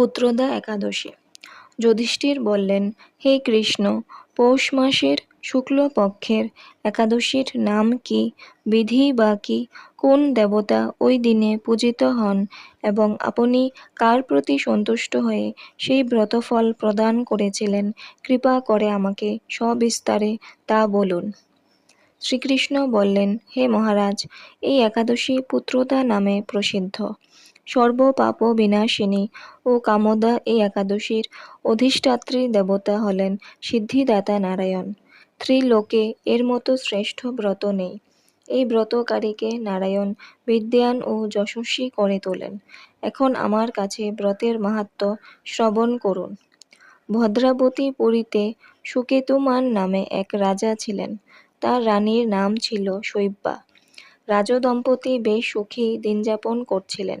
পুত্রদা একাদশী। যুধিষ্ঠির বললেন, হে কৃষ্ণ, পৌষ মাসের শুক্লপক্ষের একাদশীর নাম কি, বিধি বা কি, কোন দেবতা ওই দিনে পূজিত হন এবং আপনি কার প্রতি সন্তুষ্ট হয়ে সেই ব্রতফল প্রদান করেছিলেন, কৃপা করে আমাকে সবিস্তারে তা বলুন। শ্রীকৃষ্ণ বললেন, হে মহারাজ, এই একাদশী পুত্রদা নামে প্রসিদ্ধ। সর্বপাপ বিনাশিনী ও কামদা এই একাদশীর অধিষ্ঠাত্রী দেবতা হলেন সিদ্ধিদাতা নারায়ণ। ত্রিলোকে এর মতো শ্রেষ্ঠ ব্রত নেই। এই ব্রতকারীকে নারায়ণ বিদ্যান ও যশস্বী করে তোলেন। এখন আমার কাছে ব্রতের মাহাত্ম শ্রবণ করুন। ভদ্রাবতী পুরীতে সুকেতুমান নামে এক রাজা ছিলেন। তার রানীর নাম ছিল শৈব্যা। রাজদম্পতি বেশ সুখী দিনযাপন করছিলেন।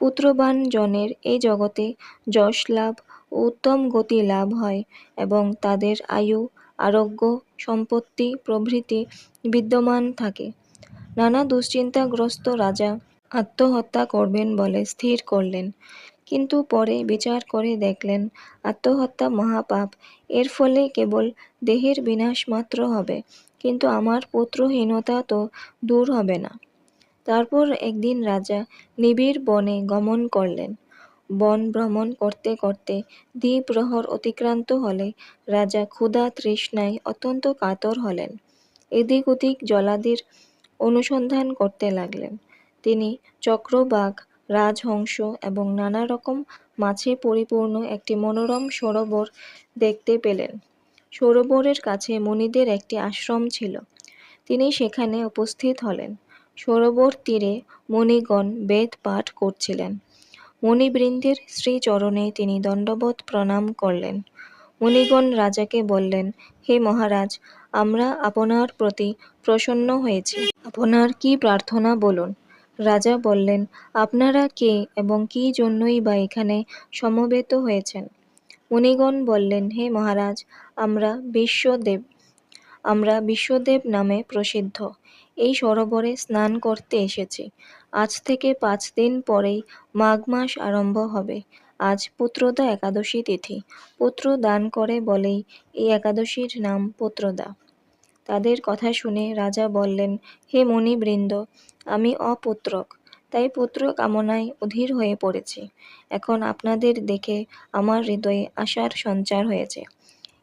পুত্রবান জনের এই জগতে যশ লাভ ও উত্তম গতি লাভ হয় এবং তাদের আয়ু, আরোগ্য, সম্পত্তি, প্রভৃতি বিদ্যমান থাকে। নানা দুশ্চিন্তাগ্রস্ত রাজা আত্মহত্যা করবেন বলে স্থির করলেন। কিন্তু পরে বিচার করে দেখলেন, আত্মহত্যা মহাপাপ। এর ফলে কেবল দেহের বিনাশ মাত্র হবে, কিন্তু আমার পুত্রহীনতা তো দূর হবে না। তারপর একদিন রাজা নিবিড় বনে গমন করলেন। বন ভ্রমণ করতে করতে দ্বিপ্রহর অতিক্রান্ত হলে রাজা ক্ষুধা তৃষ্ণায় অত্যন্ত কাতর হলেন। এদিক ওদিক জলাদির অনুসন্ধান করতে লাগলেন। তিনি চক্রবাঘ, রাজহংস এবং নানা রকম মাছে পরিপূর্ণ একটি মনোরম সরোবর দেখতে পেলেন। সরোবরের কাছে মুনিদের একটি আশ্রম ছিল। তিনি সেখানে উপস্থিত হলেন। সরোবর তীরে মণিগণ বেদ পাঠ করছিলেন। মণিবৃন্দের শ্রীচরণে তিনি দণ্ডবত প্রণাম করলেন। মণিগণ রাজাকে বললেন, হে মহারাজ, আমরা আপনার প্রতি প্রসন্ন হয়েছি। আপনার কি প্রার্থনা বলুন? রাজা বললেন, আপনারা কে এবং কি জন্যই বা এখানে সমবেত হয়েছেন? মুনিগণ বললেন, হে মহারাজ, আমরা বিশ্বদেব আমরা বিশ্বদেব নামে প্রসিদ্ধ। এই সরোবরে স্নান করতে এসেছি। আজ থেকে পাঁচ দিন পরেই মাঘ মাস আরম্ভ হবে। আজ পুত্রদা একাদশী তিথি। পুত্র দান করে বলেই এই একাদশীর নাম পুত্রদা। তাদের কথা শুনে রাজা বললেন, হে মণিবৃন্দ আমি অপুত্রক, তাই পুত্র কামনায় অধীর হয়ে পড়েছি। এখন আপনাদের দেখে আমার হৃদয়ে আশার সঞ্চার হয়েছে।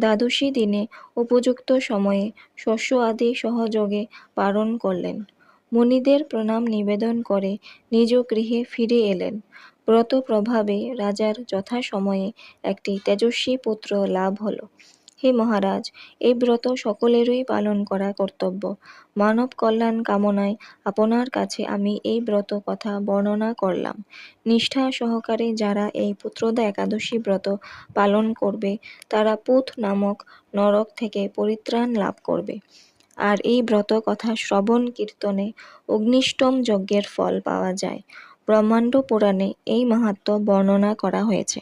দ্বাদশী দিনে উপযুক্ত সময়ে শস্য আদি সহযোগে পালন করলেন। মুনিদের প্রণাম নিবেদন করে নিজ গৃহে ফিরে এলেন। ব্রত প্রভাবে রাজার যথাসময়ে একটি তেজস্বী পুত্র লাভ হল। হে মহারাজ, এই ব্রত সকলেরই পালন করা কর্তব্য। মানব কল্যাণ কামনায় আপনার কাছে আমি এই ব্রত কথা বর্ণনা করলাম। নিষ্ঠা সহকারে যারা এই পুত্রদা একাদশী ব্রত পালন করবে, তারা পুথ নামক নরক থেকে পরিত্রাণ লাভ করবে। আর এই ব্রত কথা শ্রবণ কীর্তনে অগ্নিষ্টম যজ্ঞের ফল পাওয়া যায়। ব্রহ্মাণ্ড পুরাণে এই মাহাত্ম্য বর্ণনা করা হয়েছে।